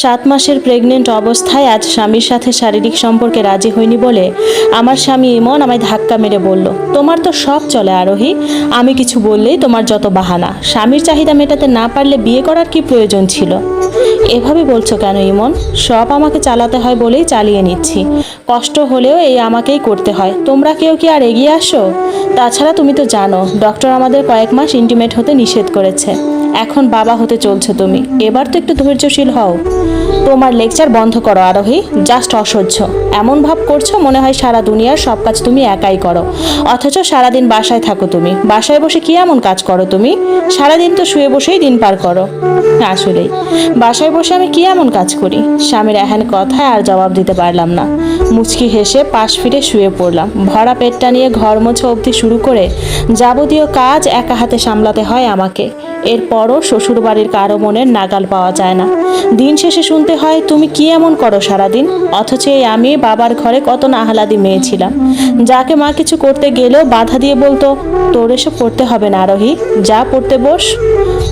সাত মাসের প্রেগনেন্ট অবস্থায় আজ স্বামীর সাথে শারীরিক সম্পর্কে রাজি হইনি বলে আমার স্বামী ইমন আমায় ধাক্কা মেরে বলল, তোমার তো সব চলে আরোহী, আমি কিছু বললেই তোমার যত বাহানা। স্বামীর চাহিদা মেটাতে না পারলে বিয়ে করার কি প্রয়োজন ছিল? এভাবে বলছো কেন, ইমন? সব আমাকে চালাতে হয় বলেই চালিয়ে নিচ্ছি। কষ্ট হলেও এই আমাকেই করতে হয়। তোমরা কেউ কি আর এগিয়ে আসো? তাছাড়া তুমি তো জানো ডক্টর আমাদের কয়েক মাস ইন্টিমেট হতে নিষেধ করেছে। এখন বাবা হতে চলছে তুমি। এবার তো একটু ধৈর্যশীল হও। তোমার লেকচার বন্ধ করো আরোহী জাস্ট অসহ্য। এমন ভাব করছ মনে হয় সারা দুনিয়ার সব কাজ তুমি একাই করো। অথচ সারাদিন বাসায় থাকো তুমি। বাসায় বসে কি এমন কাজ করো তুমি? সারাদিন তো শুয়ে বসেই দিন পার করো। আসলেই। বাসায় বসে আমি কি এমন কাজ করি? স্বামীর এহেন কথায় আর জবাব দিতে পারলাম না। মুচকি হেসে পাশ ফিরে শুয়ে পড়লাম। ভরা পেটটা নিয়ে ঘর মোছা অবধি শুরু করে যাবতীয় কাজ একা হাতে সামলাতে হয় আমাকে। এরপরও শ্বশুরবাড়ির কারও মনের নাগাল পাওয়া যায় না। দিন শেষে শুনতে হয়, তুমি কি এমন করো সারাদিন? অথচ এই আমি বাবার ঘরে কত নাহালাদি মেয়ে ছিলাম। যাকে মা কিছু করতে গেলেও বাধা দিয়ে বলতো, তোর এসব করতে হবে না আরোহী যা পড়তে বস।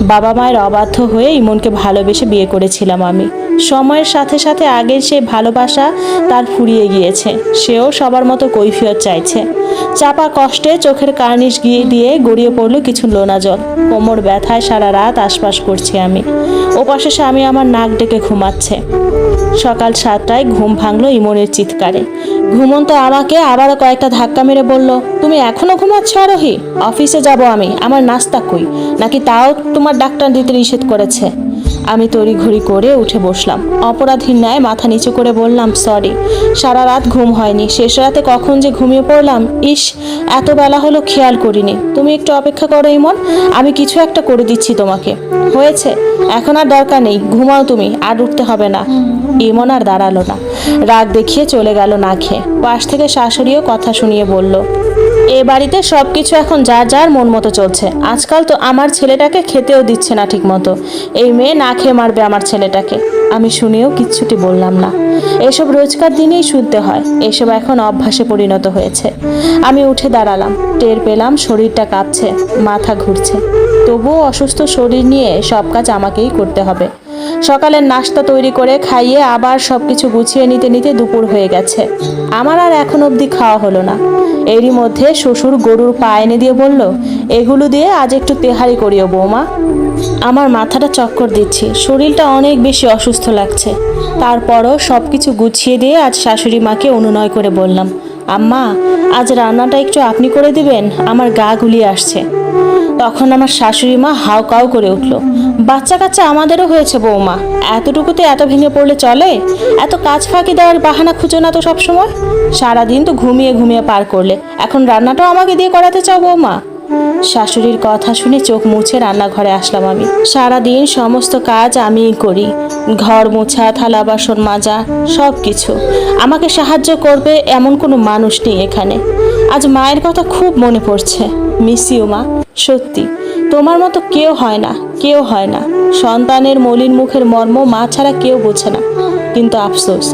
বাবা মায়ের অবাধ্য হয়ে ইমনকে ভালোবেসে বিয়ে করেছিলাম আমি। সময়ের সাথে সাথে আগের সে ভালোবাসা তার ফুরিয়ে গিয়েছে। সেও সবার মতো কৈফিয়ত চাইছে। চাপা কষ্টে চোখের কার্নিশ গিয়ে দিয়ে গড়িয়ে পড়ল কিছু লোনা জল কোমর ব্যথায় সারা রাত আশপাশ করছি আমি। ওপাশে স্বামী আমার নাক ডেকে ঘুমাচ্ছে। সকাল সাতটায় ঘুম ভাঙলো ইমনের চিৎকারে। ঘুমন্ত আমাকে আবারও কয়েকটা ধাক্কা মেরে বলল, তুমি এখনও ঘুমাচ্ছ আরোহী? অফিসে যাব আমি। আমার নাস্তা কই? নাকি তাও তোমার ডাক্তার দিতে নিষেধ করেছে? আমি তড়িঘড়ি করে উঠে বসলাম। অপরাধীর ন্যায় মাথা নিচু করে বললাম, সরি, সারা রাত ঘুম হয়নি। শেষ রাতে কখন যে ঘুমিয়ে পড়লাম, ইস, এত বেলা হলো, খেয়াল করিনি। তুমি একটু অপেক্ষা করো, ইমন। আমি কিছু একটা করে দিচ্ছি তোমাকে। হয়েছে? এখন আর দরকার নেই। ঘুমাও তুমি, আর উঠতে হবে না। ইমন আর দাঁড়াল না। রাগ দেখিয়ে চলে গেল না খেয়ে। পাশ থেকে শাশুড়িও কথা শুনিয়ে বলল এ বাড়িতে সব কিছু এখন যা যার মন মতো চলছে। আজকাল তো আমার ছেলেটাকে খেতেও দিচ্ছে না ঠিক মতো এই মেয়ে না খেয়ে মারবে আমার ছেলেটাকে। আমি শুনেও কিচ্ছুটি বললাম না। এসব রোজকার দিনেই শুনতে হয়। এসব এখন অভ্যাসে পরিণত হয়েছে। আমি উঠে দাঁড়ালাম। টের পেলাম শরীরটা কাঁপছে, মাথা ঘুরছে। তবুও অসুস্থ শরীর নিয়ে সব কাজ আমাকেই করতে হবে। সকালের নাস্তা তৈরি করে খাইয়ে আবার সব কিছু গুছিয়ে নিতে নিতে দুপুর হয়ে গেছে। আমার আর এখন অবধি খাওয়া হলো না। এরই মধ্যে শ্বশুর গরুর পা এনে দিয়ে বলল, এগুলো দিয়ে আজ একটু তেহারি করিও বৌমা। আমার মাথাটা চক্কর দিচ্ছি। শরীরটা অনেক বেশি অসুস্থ লাগছে। তারপরও সব কিছু গুছিয়ে দিয়ে আজ শাশুড়ি মাকে অনুনয় করে বললাম, আম্মা, আজ রান্নাটা একটু আপনি করে দিবেন, আমার গা গুলিয়ে আসছে। তখন আমার শাশুড়ি মা হাউ কাউ করে উঠল। বাচ্চা কাচ্চা আমাদেরও হয়েছে বৌমা। এতটুকুতে এত ভেঙে পড়লে চলে? এত কাজ ফাঁকি দেওয়ার বাহানা খুঁজো না তো সবসময়? সারাদিন তো ঘুমিয়ে ঘুমিয়ে পার করলে। এখন রান্নাটাও আমাকে দিয়ে করাতে চাও বৌমা? শাশুড়ির কথা শুনে চোখ মুছে রান্নাঘরে আসলাম আমি। সারাদিন সমস্ত কাজ আমিই করি। ঘর মোছা, থালা, বাসন মাজা সব কিছু আমাকে সাহায্য করবে এমন কোনো মানুষ নেই এখানে। আজ মায়ের কথা খুব মনে পড়ছে। মিস ইউ মা। সত্যি, তোমার মতো কেউ হয় না, কেউ হয় না। সন্তানের মলিন মুখের মর্ম মা ছাড়া কেউ বোঝে না। কিন্তু আফসোস,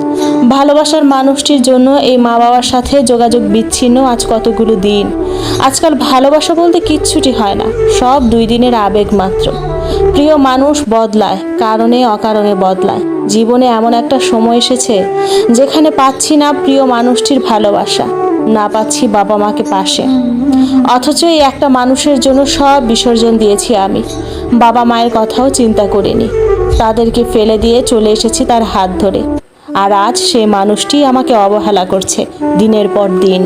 ভালোবাসার মানুষটির জন্য এই মা বাবার সাথে যোগাযোগ বিচ্ছিন্ন আজ কতগুলো দিন। আজকাল ভালোবাসা বলতে কিচ্ছুটি হয় না, সব দুই দিনের আবেগ মাত্র। প্রিয় মানুষ বদলায়, কারণে অকারণে বদলায়। জীবনে এমন একটা সময় এসেছে, যেখানে পাচ্ছি না প্রিয় মানুষটির ভালোবাসা। না পাচ্ছি বাবা মাকে পাশে। অথচ এই একটা মানুষের জন্য সব বিসর্জন দিয়েছি আমি। বাবা মায়ের কথাও চিন্তা করিনি। তাদেরকে ফেলে দিয়ে চলে এসেছি তার হাত ধরে। আর আজ সে মানুষটি আমাকে অবহেলা করছে, দিনের পর দিন।